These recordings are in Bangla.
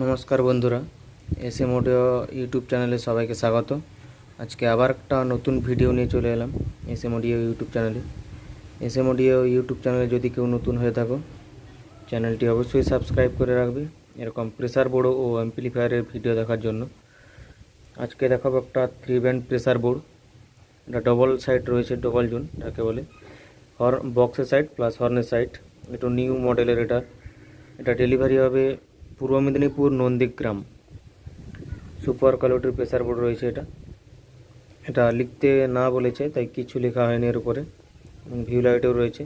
নমস্কার বন্ধুরা এস এম অডিও ইউটিউব চ্যানেলে সবাইকে স্বাগত। আজকে আবার একটা নতুন ভিডিও নিয়ে চলে এলাম এস এম অডিও ইউটিউব চ্যানেলে। এস এম অডিও ইউটিউব চ্যানেলে যদি কেউ নতুন হয়ে থাকো, চ্যানেলটি অবশ্যই সাবস্ক্রাইব করে রাখবে, এরকম প্রেসার বোর্ড ও অ্যাম্পলিফায়ারের ভিডিও দেখার জন্য। আজকে দেখাবো একটা থ্রি ব্যান্ড প্রেসার বোর্ড এটা ডবল সাইড রয়েছে ডবল জোন যাকে বলে। হর বক্সের সাইড প্লাস হর্নের সাইড একটু নিউ মডেলের এটা। এটা ডেলিভারি হবে পূর্ব মেদিনীপুর নন্দীগ্রাম। সুপার কোয়ালিটির প্রেসার বোর্ড রয়েছে এটা। এটা লিখতে না বলেছে, তাই কিছু লেখা হয়নি এর উপরে। ভিউ লাইটেও রয়েছে।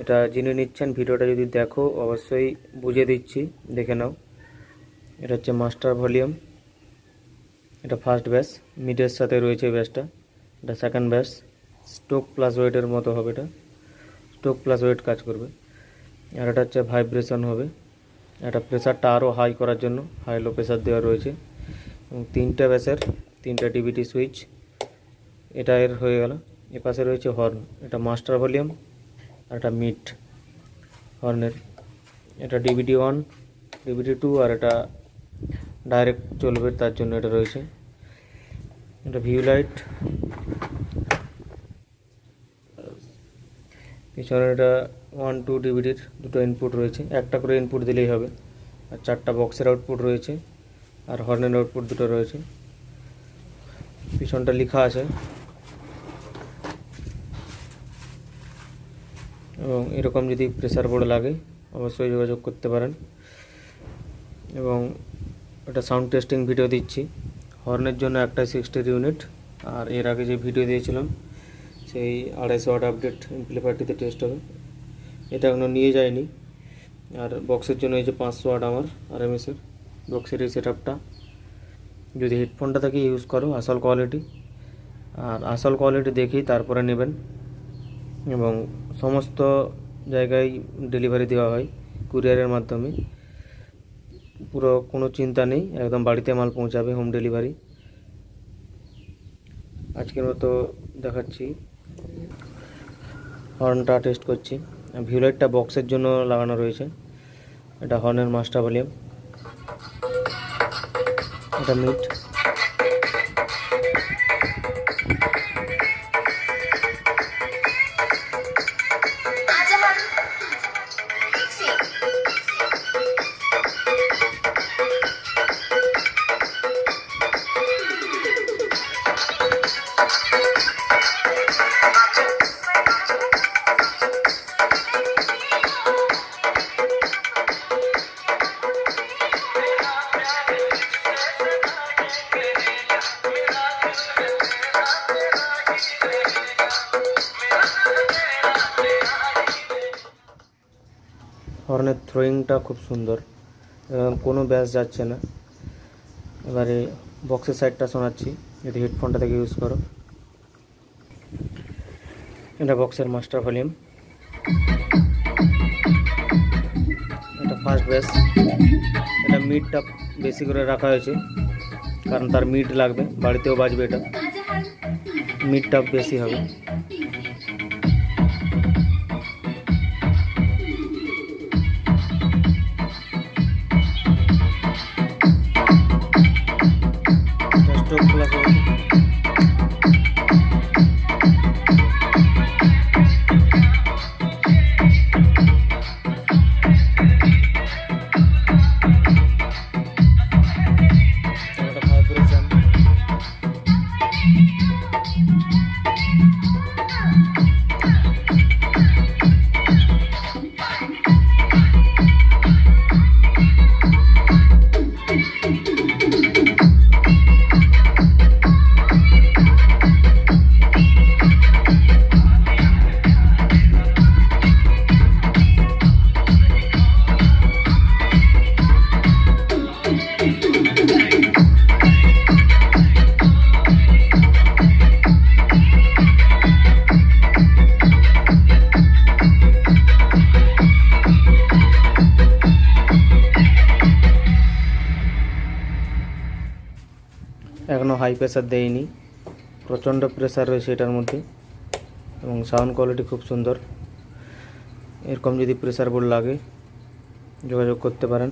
এটা যিনি নিচ্ছেন, ভিডিওটা যদি দেখো, অবশ্যই বুঝিয়ে দিচ্ছি, দেখে নাও। এটা হচ্ছে মাস্টার ভলিউম এটা ফার্স্ট ব্যাস মিডের সাথে রয়েছে ব্যাসটা এটা সেকেন্ড ব্যাস স্টোক প্লাস ওয়েটের মতো হবে এটা। স্টোক প্লাস ওয়েট কাজ করবে। আর এটা হচ্ছে ভাইব্রেশন হবে। এটা প্রেসারটা আরও হাই করার জন্য হাই লো প্রেসার দেওয়া রয়েছে। এবং তিনটা ব্যাসের, তিনটা ডিবিটি সুইচ এটা এর হয়ে গেল। এ পাশে রয়েছে হর্ন এটা মাস্টার ভলিউম আর এটা মিড হর্নের এটা ডিবিটি ওয়ান ডিবিটি টু আর এটা ডাইরেক্ট চলবে তার জন্য এটা রয়েছে। এটা ভিউ লাইট পিছনে এটা ওয়ান টু ডিভিডির দুটো ইনপুট রয়েছে। একটা করে ইনপুট দিলেই হবে। আর চারটা বক্সের আউটপুট রয়েছে। আর হর্নের আউটপুট দুটো রয়েছে। পিছনটা লেখা আছে। এবং এরকম যদি প্রেসার বোর্ড লাগে, অবশ্যই যোগাযোগ করতে পারেন। এবং এটা সাউন্ড টেস্টিং ভিডিও দিচ্ছি। হর্নের জন্য একটা সিক্সটির ইউনিট আর এর আগে যে ভিডিও দিয়েছিলাম সেই আড়াইশো ওয়াট আপডেট এমপ্লিফায়ারটিতে টেস্ট হবে। এটা এখনও নিয়ে যায়নি। আর বক্সের জন্য এই যে পাঁচশো ওয়াট আমার আর এমএসের বক্সের এই সেট আপটা যদি হেডফোনটা থেকে ইউজ করো, আসল কোয়ালিটি আর আসল কোয়ালিটি দেখেই তারপরে নেবেন। এবং সমস্ত জায়গায় ডেলিভারি দেওয়া হয় কুরিয়ারের মাধ্যমে। পুরো কোনো চিন্তা নেই, একদম বাড়িতে মাল পৌঁছাবে হোম ডেলিভারি আজকের মতো দেখাচ্ছি। হর্নটা টেস্ট করছি। ভিউলাইটটা বক্সের জন্য লাগানো রয়েছে। এটা হর্নের মাস্টার ভলিউম এটা মিট হর্নের থ্রোয়িংটা খুব সুন্দর। এবং কোনো ব্যাস যাচ্ছে না। এবারে বক্সের সাইডটা শোনাচ্ছি, যদি হেডফোনটা থেকে ইউজ করো। এটা বক্সের মাস্টার ভলিউম এটা ফার্স্ট ব্যাস এটা মিডটা বেশি করে রাখা হয়েছে, কারণ তার মিড লাগবে, বাড়িতেও বাজবে এটা। মিডটা বেশি হবে। এখনও হাই প্রেশার দেয়নি। প্রচণ্ড প্রেশার রয়েছে এটার মধ্যে এবং সাউন্ড কোয়ালিটি খুব সুন্দর। এরকম যদি প্রেশার বোর্ড লাগে, যোগাযোগ করতে পারেন।